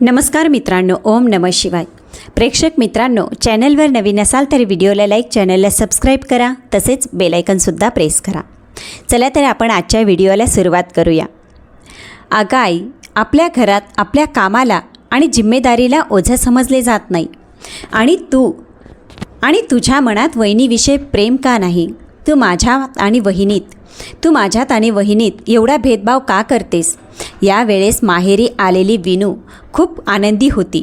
नमस्कार मित्रांनो ओम नम शिवाय. प्रेक्षक मित्रांनो चॅनलवर नवीन असाल तर व्हिडिओला लाईक चॅनलला सबस्क्राईब करा तसेच बेलायकनसुद्धा प्रेस करा. चला तर आपण आजच्या व्हिडिओला सुरुवात करूया. अगं आई आपल्या घरात आपल्या कामाला आणि जिम्मेदारीला ओझं समजले जात नाही. आणि तू आणि तुझ्या मनात वहिनीविषयी प्रेम का नाही? तू माझ्या आणि वहिनीत तू माझ्यात आणि वहिनीत एवढा भेदभाव का करतेस? यावेळेस माहेरी आलेली विनू खूप आनंदी होती.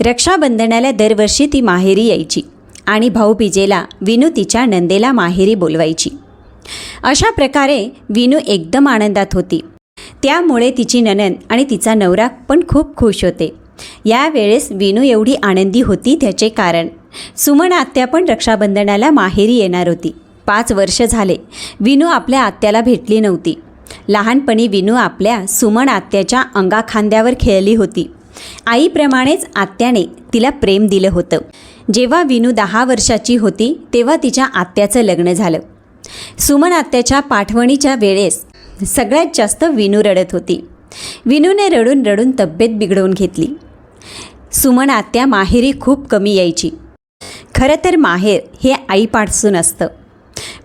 रक्षाबंधनाला दरवर्षी ती माहेरी यायची आणि भाऊबीजेला विनू तिच्या नंदेला माहेरी बोलवायची. अशा प्रकारे विनू एकदम आनंदात होती. त्यामुळे तिची ननंद आणि तिचा नवरा पण खूप खुश होते. यावेळेस विनू एवढी आनंदी होती त्याचे कारण सुमन आत्या पण रक्षाबंधनाला माहेरी येणार होती. पाच वर्ष झाले विनू आपल्या आत्याला भेटली नव्हती. लहानपणी विनू आपल्या सुमन आत्याच्या अंगाखांद्यावर खेळली होती. आईप्रमाणेच आत्याने तिला प्रेम दिलं होतं. जेव्हा विनू दहा वर्षाची होती तेव्हा तिच्या आत्याचं लग्न झालं. सुमन आत्याच्या पाठवणीच्या वेळेस सगळ्यात जास्त विनू रडत होती. विनूने रडून रडून तब्येत बिघडवून घेतली. सुमन आत्या माहेरी खूप कमी यायची. खरं तर माहेर हे आईपासून असतं.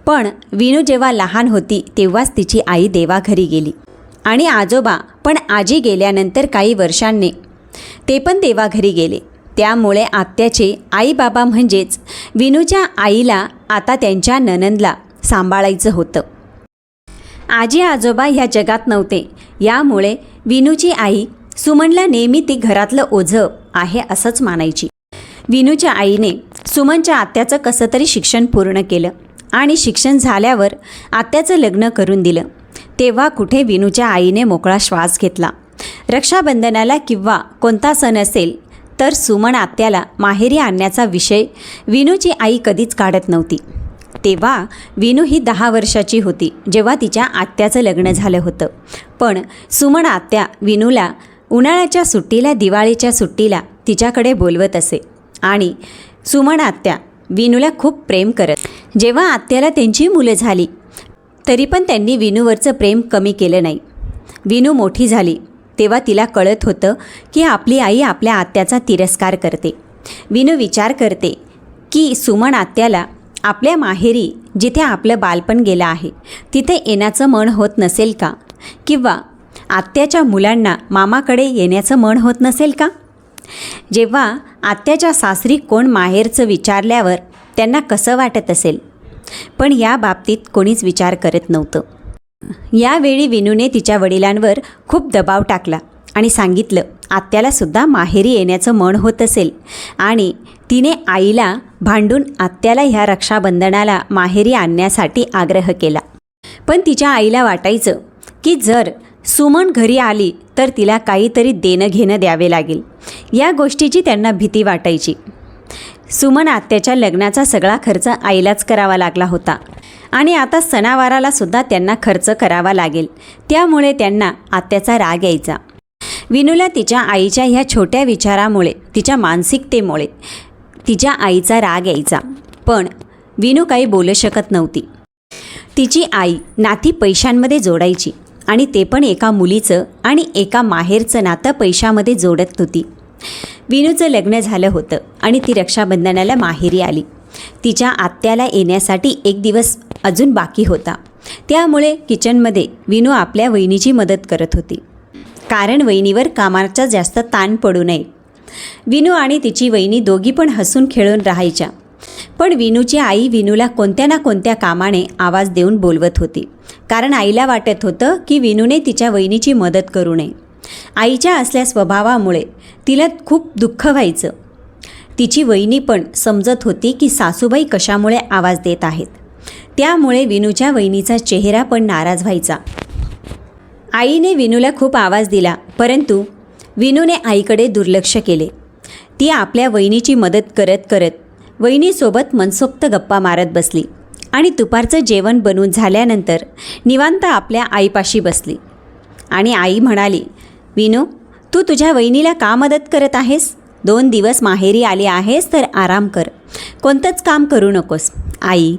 पण विनू जेव्हा लहान होती तेव्हाच तिची आई देवाघरी गेली. आणि आजोबा पण आजी गेल्यानंतर काही वर्षांनी ते पण देवाघरी गेले. त्यामुळे आत्याचे आई बाबा म्हणजेच विनूच्या आईला आता त्यांच्या ननंदला सांभाळायचं होतं. आजी आजोबा ह्या जगात नव्हते. यामुळे विनूची आई सुमनला नेहमी ती घरातलं ओझं आहे असंच मानायची. विनूच्या आईने सुमनच्या आत्याचं कसं तरी शिक्षण पूर्ण केलं. आणि शिक्षण झाल्यावर आत्याचं लग्न करून दिलं. तेव्हा कुठे विनूच्या आईने मोकळा श्वास घेतला. रक्षाबंधनाला किंवा कोणता सण असेल तर सुमन आत्याला माहेरी आणण्याचा विषय विनूची आई कधीच काढत नव्हती. तेव्हा विनू ही दहा वर्षाची होती जेव्हा तिच्या आत्याचं लग्न झालं होतं. पण सुमन आत्या विनूला उन्हाळ्याच्या सुट्टीला दिवाळीच्या सुट्टीला तिच्याकडे बोलवत असे. आणि सुमन आत्या विनूला खूप प्रेम करत जेव्हा आत्याला त्यांची मुलं झाली तरी पण त्यांनी विनूवरचं प्रेम कमी केलं नाही. विनू मोठी झाली तेव्हा तिला कळत होतं की आपली आई आपल्या आत्याचा तिरस्कार करते. विनू विचार करते की सुमन आत्याला आपल्या माहेरी जिथे आपलं बालपण गेलं आहे तिथे येण्याचं मन होत नसेल का? किंवा आत्याच्या मुलांना मामाकडे येण्याचं मन होत नसेल का? जेव्हा आत्याच्या सासरी कोण माहेरचं विचारल्यावर त्यांना कसं वाटत असेल? पण या बाबतीत कोणीच विचार करत नव्हतं. यावेळी विनूने तिच्या वडिलांवर खूप दबाव टाकला आणि सांगितलं आत्यालासुद्धा माहेरी येण्याचं मन होत असेल आणि तिने आईला भांडून आत्याला ह्या रक्षाबंधनाला माहेरी आणण्यासाठी आग्रह केला. पण तिच्या आईला वाटायचं की जर सुमन घरी आली तर तिला काहीतरी देणं घेणं द्यावे लागेल. या गोष्टीची त्यांना भीती वाटायची. सुमन आत्याच्या लग्नाचा सगळा खर्च आईलाच करावा लागला होता. आणि आता सणावाराला सुद्धा त्यांना खर्च करावा लागेल. त्यामुळे त्यांना आत्याचा राग यायचा. विनूला तिच्या आईच्या ह्या छोट्या विचारामुळे तिच्या मानसिकतेमुळे तिच्या आईचा राग यायचा. पण विनू काही बोलू शकत नव्हती. तिची आई नाती पैशांमध्ये जोडायची आणि ते पण एका मुलीचं आणि एका माहेरचं नातं पैशामध्ये जोडत होती. विनूचं लग्न झालं होतं आणि ती रक्षाबंधनाला माहेरी आली. तिच्या आत्याला येण्यासाठी एक दिवस अजून बाकी होता. त्यामुळे किचनमध्ये विनू आपल्या वहिनीची मदत करत होती. कारण वहिनीवर कामाचा जास्त ताण पडू नये. विनू आणि तिची वहिनी दोघी पण हसून खेळून राहायच्या. पण विनूची आई विनूला कोणत्या ना कोणत्या कामाने आवाज देऊन बोलवत होती. कारण आईला वाटत होतं की विनूने तिच्या वहिनीची मदत करू नये. आईच्या असल्या स्वभावामुळे तिला खूप दुःख व्हायचं. तिची वहिनी पण समजत होती की सासूबाई कशामुळे आवाज देत आहेत. त्यामुळे विनूच्या वहिनीचा चेहरा पण नाराज व्हायचा. आईने विनूला खूप आवाज दिला परंतु विनूने आईकडे दुर्लक्ष केले. ती आपल्या वहिनीची मदत करत करत वहिनीसोबत मनसोक्त गप्पा मारत बसली आणि दुपारचं जेवण बनवून झाल्यानंतर निवांत आपल्या आईपाशी बसली. आणि आई म्हणाली विनू तू तुझ्या वहिनीला का मदत करत आहेस? दोन दिवस माहेरी आली आहेस तर आराम कर. कोणतंच काम करू नकोस. आई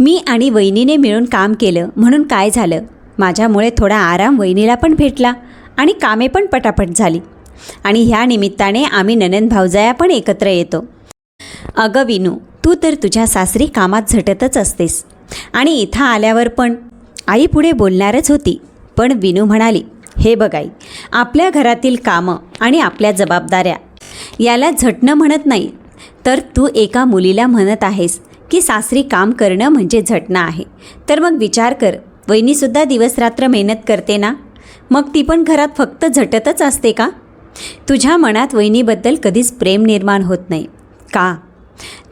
मी आणि वहिनीने मिळून काम केलं म्हणून काय झालं? माझ्यामुळे थोडा आराम वहिनीला पण भेटला आणि कामे पण पटापट झाली. आणि ह्या निमित्ताने आम्ही ननंद भावजाया पण एकत्र येतो. अगं विनू तू तर तुझ्या सासरी कामात झटतच असतेस. आणि इथं आल्यावर पण. आई पुढे बोलणारच होती पण विनू म्हणाली हे बघाई आपल्या घरातील कामं आणि आपल्या जबाबदाऱ्या याला झटणं म्हणत नाही. तर तू एका मुलीला म्हणत आहेस की सासरी काम करणं म्हणजे झटणं आहे. तर मग विचार कर वहिनीसुद्धा दिवसरात्र मेहनत करते ना? मग ती पण घरात फक्त झटतच असते का? तुझ्या मनात वहिनीबद्दल कधीच प्रेम निर्माण होत नाही. का?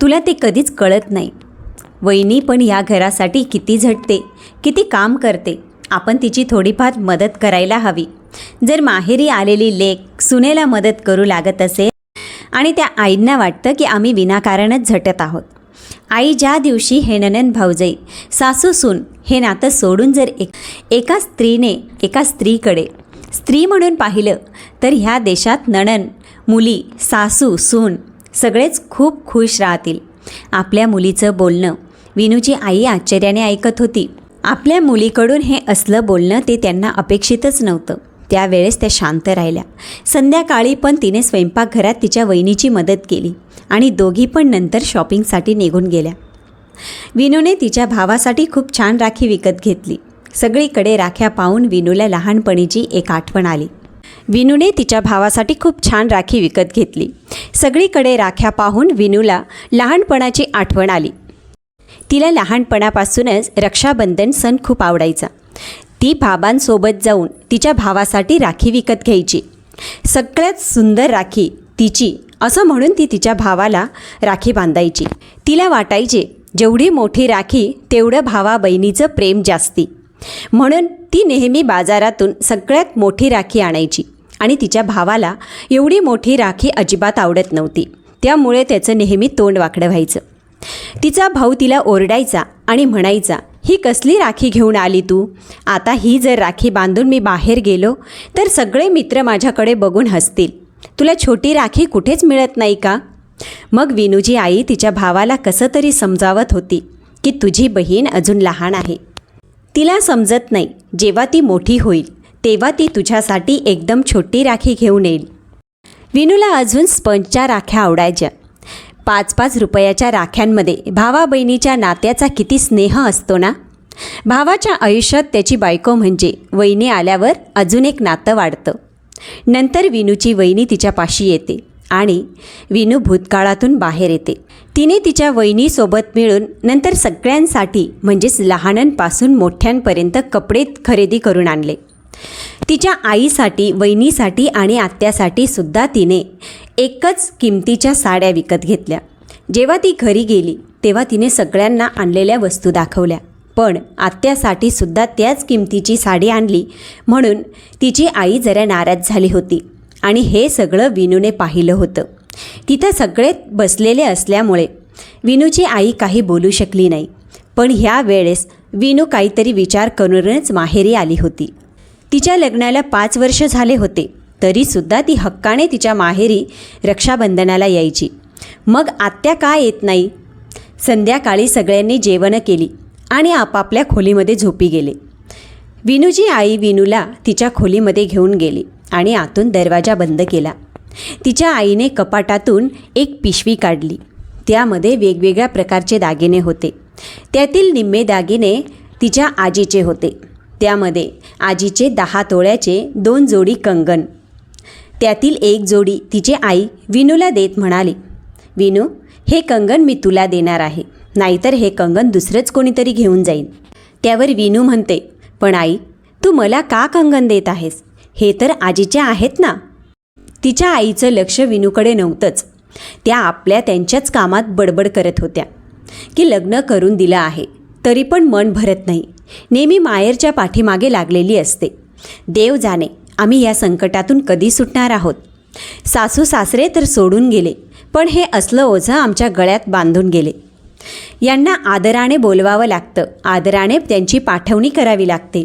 तुला ते कधीच कळत नाही. वहिनी पण या घरासाठी किती झटते किती काम करते आपण तिची थोडीफार मदत करायला हवी. जर माहेरी आलेली लेक सुनेला मदत करू लागत असेल आणि त्या आईंना वाटतं की आम्ही विनाकारणच झटत आहोत. आई ज्या दिवशी हे ननन भाऊजई सासू सून हे नातं सोडून जर एक एका स्त्रीने एका स्त्रीकडे स्त्री म्हणून पाहिलं तर ह्या देशात नणन मुली सासू सून सगळेच खूप खुश राहतील. आपल्या मुलीचं बोलणं विनूची आई आश्चर्याने ऐकत होती. आपल्या मुलीकडून हे असलं बोलणं ते त्यांना अपेक्षितच नव्हतं. त्यावेळेस त्या शांत राहिल्या. संध्याकाळी पण तिने स्वयंपाकघरात तिच्या वहिनीची मदत केली आणि दोघी पण नंतर शॉपिंगसाठी निघून गेल्या. विनूने तिच्या भावासाठी खूप छान राखी विकत घेतली. सगळीकडे राख्या पाहून विनूला लहानपणीची एक आठवण आली. विनूने तिच्या भावासाठी खूप छान राखी विकत घेतली. सगळीकडे राख्या पाहून विनूला लहानपणाची आठवण आली. तिला लहानपणापासूनच रक्षाबंधन सण खूप आवडायचा. ती बाबांसोबत जाऊन तिच्या भावासाठी राखी विकत घ्यायची. सगळ्यात सुंदर राखी तिची असं म्हणून ती तिच्या भावाला राखी बांधायची. तिला वाटायचे जेवढी मोठी राखी तेवढं भावा बहिणीचं प्रेम जास्ती. म्हणून ती नेहमी बाजारातून सगळ्यात मोठी राखी आणायची आणि तिच्या भावाला एवढी मोठी राखी अजिबात आवडत नव्हती. त्यामुळे त्याचं नेहमी तोंड वाकडं व्हायचं. तिचा भाऊ तिला ओरडायचा आणि म्हणायचा ही कसली राखी घेऊन आली तू? आता ही जर राखी बांधून मी बाहेर गेलो तर सगळे मित्र माझ्याकडे बघून हसतील. तुला छोटी राखी कुठेच मिळत नाही का? मग विनूजी आई तिच्या भावाला कसं तरी समजावत होती की तुझी बहीण अजून लहान आहे. तिला समजत नाही जेव्हा ती मोठी होईल तेव्हा ती तुझ्यासाठी एकदम छोटी राखी घेऊन येईल. विनूला अजून स्पंजच्या राख्या आवडायच्या. पाच पाच रुपयाच्या राख्यांमध्ये भावा बहिणीच्या नात्याचा किती स्नेह असतो ना? भावाच्या आयुष्यात त्याची बायको म्हणजे वहिनी आल्यावर अजून एक नातं वाढतं. नंतर विनूची वहिनी तिच्यापाशी येते आणि विनू भूतकाळातून बाहेर येते. तिने तिच्या वहिनीसोबत मिळून नंतर सगळ्यांसाठी म्हणजेच लहानांपासून मोठ्यांपर्यंत कपडे खरेदी करून आणले. तिच्या आईसाठी वहिनीसाठी आणि आत्यासाठी सुद्धा तिने एकच किमतीच्या साड्या विकत घेतल्या. जेव्हा ती घरी गेली तेव्हा तिने सगळ्यांना आणलेल्या वस्तू दाखवल्या. पण आत्यासाठी सुद्धा त्याच किमतीची साडी आणली. म्हणून तिची आई जरा नाराज झाली होती आणि हे सगळं विनूने पाहिलं होतं. तिथं सगळे बसलेले असल्यामुळे विनूची आई काही बोलू शकली नाही. पण ह्या वेळेस विनू काहीतरी विचार करूनच माहेरी आली होती. तिच्या लग्नाला पाच वर्ष झाले होते. तरीसुद्धा ती हक्काने तिच्या माहेरी रक्षाबंधनाला यायची. मग आत्या का येत नाही? संध्याकाळी सगळ्यांनी जेवणं केली आणि आपापल्या खोलीमध्ये झोपी गेले. विनूची आई विनूला तिच्या खोलीमध्ये घेऊन गेली आणि आतून दरवाजा बंद केला. तिच्या आईने कपाटातून एक पिशवी काढली. त्यामध्ये वेगवेगळ्या प्रकारचे दागिने होते. त्यातील निम्मे दागिने तिच्या आजीचे होते. त्यामध्ये आजीचे दहा तोळ्याचे दोन जोडी कंगन त्यातील एक जोडी तिची आई विनूला देत म्हणाली विनू हे कंगन मी तुला देणार आहे. नाहीतर हे कंगन दुसरंच कोणीतरी घेऊन जाईल. त्यावर विनू म्हणते पण आई तू मला का कंगन देत आहेस? हे तर आजीचे आहेत ना. तिच्या आईचं लक्ष विनूकडे नव्हतंच. त्या आपल्या त्यांच्याच कामात बडबड करत होत्या. की लग्न करून दिलं आहे तरी पण मन भरत नाही. नेहमी मायरच्या पाठीमागे लागलेली असते. देव जाणे आम्ही या संकटातून कधी सुटणार आहोत? सासू सासरे तर सोडून गेले पण हे असलं ओझं आमच्या गळ्यात बांधून गेले. यांना आदराने बोलवावं लागतं आदराने त्यांची पाठवणी करावी लागते.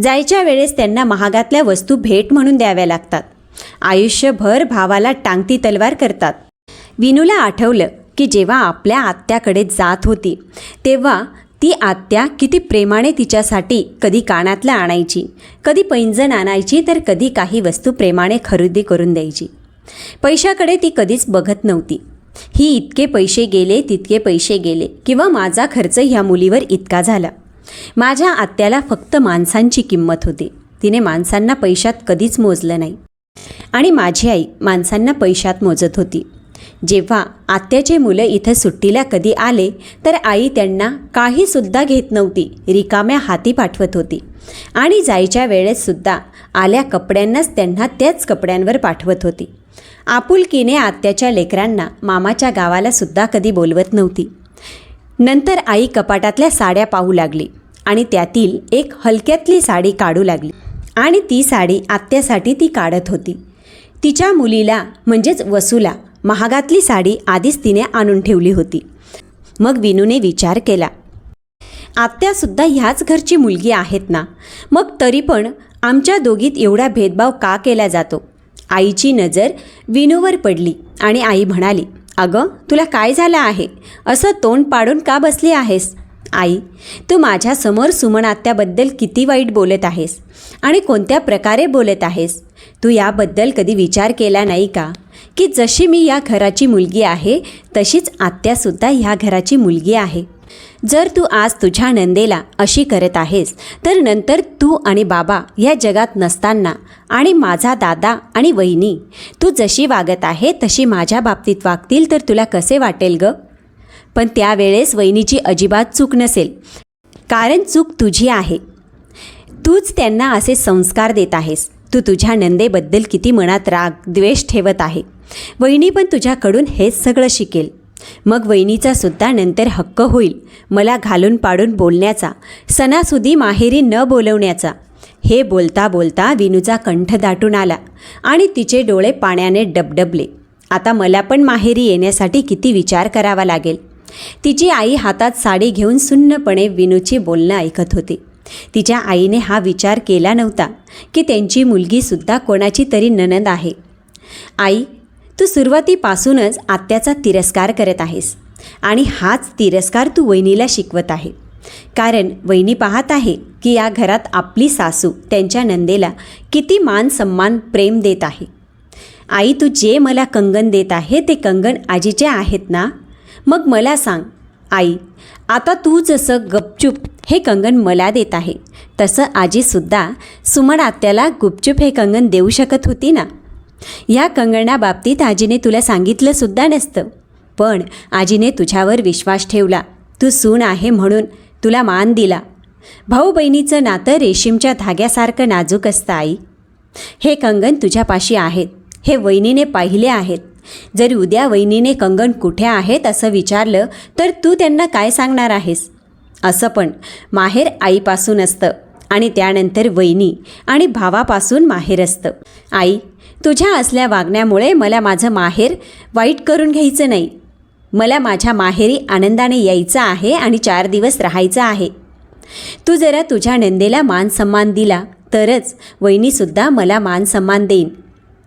जायच्या वेळेस त्यांना महागातल्या वस्तू भेट म्हणून द्याव्या लागतात. आयुष्यभर भावाला टांगती तलवार करतात. विनूला आठवलं की जेव्हा आपल्या आत्याकडे जात होती तेव्हा ती आत्या किती प्रेमाने तिच्यासाठी कधी कानातल्या आणायची कधी पैंजण आणायची तर कधी काही वस्तू प्रेमाने खरेदी करून द्यायची. पैशाकडे ती कधीच बघत नव्हती. ही इतके पैसे गेले तितके पैसे गेले किंवा माझा खर्च ह्या मुलीवर इतका झाला. माझ्या आत्याला फक्त माणसांची किंमत होती. तिने माणसांना पैशात कधीच मोजलं नाही. आणि माझी आई माणसांना पैशात मोजत होती. जेव्हा आत्याचे मुलं इथं सुट्टीला कधी आले तर आई त्यांना काहीसुद्धा घेत नव्हती रिकाम्या हाती पाठवत होती. आणि जायच्या वेळेससुद्धा आल्या कपड्यांनाच त्यांना त्याच कपड्यांवर पाठवत होती. आपुलकीने आत्याच्या लेकरांना मामाच्या गावाला सुद्धा कधी बोलवत नव्हती. नंतर आई कपाटातल्या साड्या पाहू लागली आणि त्यातील एक हलक्यातली साडी काढू लागली आणि ती साडी आत्यासाठी ती काढत होती. तिच्या मुलीला म्हणजेच वसूला महागातली साडी आधीच तिने आणून ठेवली होती. मग विनूने विचार केला आत्यासुद्धा ह्याच घरची मुलगी आहेत ना? मग तरी पण आमच्या दोघीत एवढा भेदभाव का केला जातो? आईची नजर विनूवर पडली आणि आई म्हणाली अगं तुला काय झालं आहे? असं तोंड पाडून का बसली आहेस? आई तू माझ्यासमोर सुमन आत्याबद्दल किती वाईट बोलत आहेस आणि कोणत्या प्रकारे बोलत आहेस? तू याबद्दल कधी विचार केला नाही का? की जशी मी या घराची मुलगी आहे तशीच आत्यासुद्धा ह्या घराची मुलगी आहे. जर तू आज तुझ्या नंदेला अशी करत आहेस तर नंतर तू आणि बाबा या जगात नसताना आणि माझा दादा आणि वहिनी तू जशी वागत आहे तशी माझ्या बाबतीत वागतील तर तुला कसे वाटेल ग? पण त्यावेळेस वहिनीची अजिबात चूक नसेल. कारण चूक तुझी आहे. तूच त्यांना असे संस्कार देत आहेस. तू तुझ्या नंदेबद्दल किती मनात राग द्वेष ठेवत आहे. वहिनी पण तुझ्याकडून हेच सगळं शिकेल. मग वहिनीचा सुद्धा नंतर हक्क होईल. मला घालून पाडून बोलण्याचा सणासुदी माहेरी न बोलवण्याचा. हे बोलता बोलता विनूचा कंठ दाटून आला आणि तिचे डोळे पाण्याने डबडबले. आता मला पण माहेरी येण्यासाठी किती विचार करावा लागेल. तिची आई हातात साडी घेऊन सुन्नपणे विनूची बोलणं ऐकत होती. तिच्या आईने हा विचार केला नव्हता की त्यांची मुलगीसुद्धा कोणाची तरी ननद आहे. आई तू सुरुवातीपासूनच आत्याचा तिरस्कार करत आहेस आणि हाच तिरस्कार तू वहिनीला शिकवत आहे. कारण वहिनी पाहत आहे की या घरात आपली सासू त्यांच्या नंदेला किती मान सन्मान प्रेम देत आहे. आई तू जे मला कंगन देत आहे ते कंगन आजीचे आहेत ना? मग मला सांग आई आता तू जसं गपचूप हे कंगन मला देत आहे तसं आजीसुद्धा सुमन आत्याला गुपचूप हे कंगन देऊ शकत होती ना? या कंगणाबाबतीत आजीने तुला सांगितलंसुद्धा नसतं. पण आजीने तुझ्यावर विश्वास ठेवला. तू सून आहे म्हणून तुला मान दिला. भाऊ बहिणीचं नातं रेशीमच्या धाग्यासारखं नाजूक असतं आई. हे कंगन तुझ्यापाशी आहेत. हे वहिनीने पाहिले आहेत. जर उद्या वहिनीने कंगन कुठे आहेत असं विचारलं तर तू त्यांना काय सांगणार आहेस? असं पण माहेर आईपासून असतं आणि त्यानंतर वहिनी आणि भावापासून माहेर असतं. आई तुझ्या असल्या वागण्यामुळे मला माझं माहेर वाईट करून घ्यायचं नाही. मला माझ्या माहेरी आनंदाने यायचं आहे आणि चार दिवस राहायचं आहे. तू जरा तुझ्या नंदेला मान सन्मान दिला तरच वहिनीसुद्धा मला मान सन्मान देईन.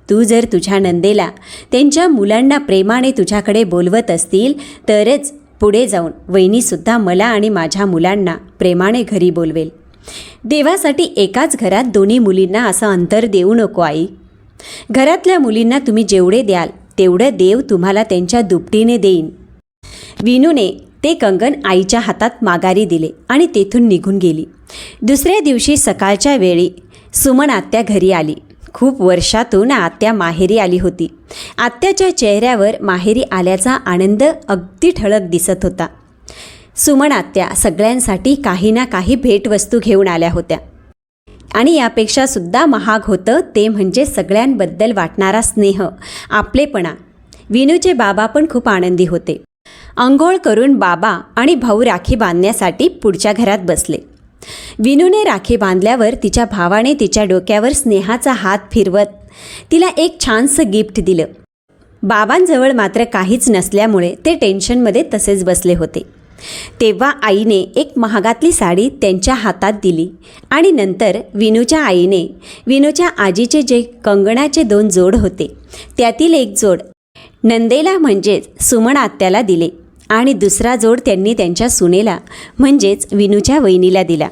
तू जर तुझ्या नंदेला त्यांच्या मुलांना प्रेमाने तुझ्याकडे बोलवत असतील तरच पुढे जाऊन वहिनीसुद्धा मला आणि माझ्या मुलांना प्रेमाने घरी बोलवेल. देवासाठी एकाच घरात दोन्ही मुलींना असं अंतर देऊ नको आई. घरातल्या मुलींना तुम्ही जेवढे द्याल तेवढं देव तुम्हाला त्यांच्या दुपटीने देईन. विनूने ते कंगन आईच्या हातात माघारी दिले आणि तेथून निघून गेली. दुसऱ्या दिवशी सकाळच्या वेळी सुमन आत्या घरी आली. खूप वर्षातून आत्या माहेरी आली होती. आत्याच्या चेहऱ्यावर माहेरी आल्याचा आनंद अगदी ठळक दिसत होता. सुमन आत्या सगळ्यांसाठी काही ना काही भेटवस्तू घेऊन आल्या होत्या. आणि यापेक्षा सुद्धा महाग होतं ते म्हणजे सगळ्यांबद्दल वाटणारा स्नेह आपलेपणा. विनूचे बाबा पण खूप आनंदी होते. अंघोळ करून बाबा आणि भाऊ राखी बांधण्यासाठी पुढच्या घरात बसले. विनूने राखी बांधल्यावर तिच्या भावाने तिच्या डोक्यावर स्नेहाचा हात फिरवत तिला एक छानसं गिफ्ट दिलं. बाबांजवळ मात्र काहीच नसल्यामुळे ते टेन्शनमध्ये तसेच बसले होते. तेव्हा आईने एक महागातली साडी त्यांच्या हातात दिली आणि नंतर विनूच्या आईने विनूच्या आजीचे जे कंगणाचे दोन जोड होते त्यातील एक जोड नंदेला म्हणजेच सुमन आत्याला दिले. आणि दुसरा जोड त्यांनी त्यांच्या सुनेला म्हणजेच विनूच्या वहिनीला दिला.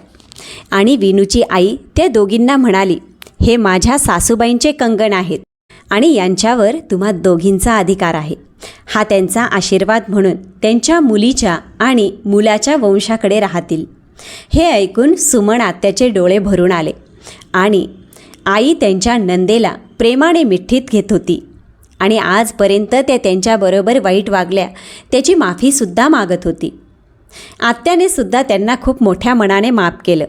आणि विनूची आई त्या दोघींना म्हणाली हे माझ्या सासूबाईंचे कंगण आहेत आणि यांच्यावर तुम्हा दोघींचा अधिकार आहे. हा त्यांचा आशीर्वाद म्हणून त्यांच्या मुलीच्या आणि मुलाच्या वंशाकडे राहतील. हे ऐकून सुमन आत्याचे डोळे भरून आले आणि आई त्यांच्या नंदेला प्रेमाने मिठ्ठीत घेत होती. आणि आजपर्यंत त्या त्यांच्याबरोबर वाईट वागल्या. त्याची माफीसुद्धा मागत होती. आत्याने सुद्धा त्यांना खूप मोठ्या मनाने माफ केलं.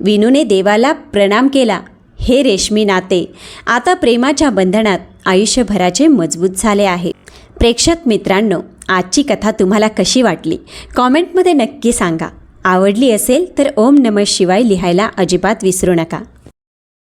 विनूने देवाला प्रणाम केला. हे रेशमी नाते आता प्रेमाच्या बंधनात आयुष्यभराचे मजबूत झाले आहे. प्रेक्षक मित्रांनो आजची कथा तुम्हाला कशी वाटली? कॉमेंटमध्ये नक्की सांगा. आवडली असेल तर ओम नमः शिवाय लिहायला अजिबात विसरू नका.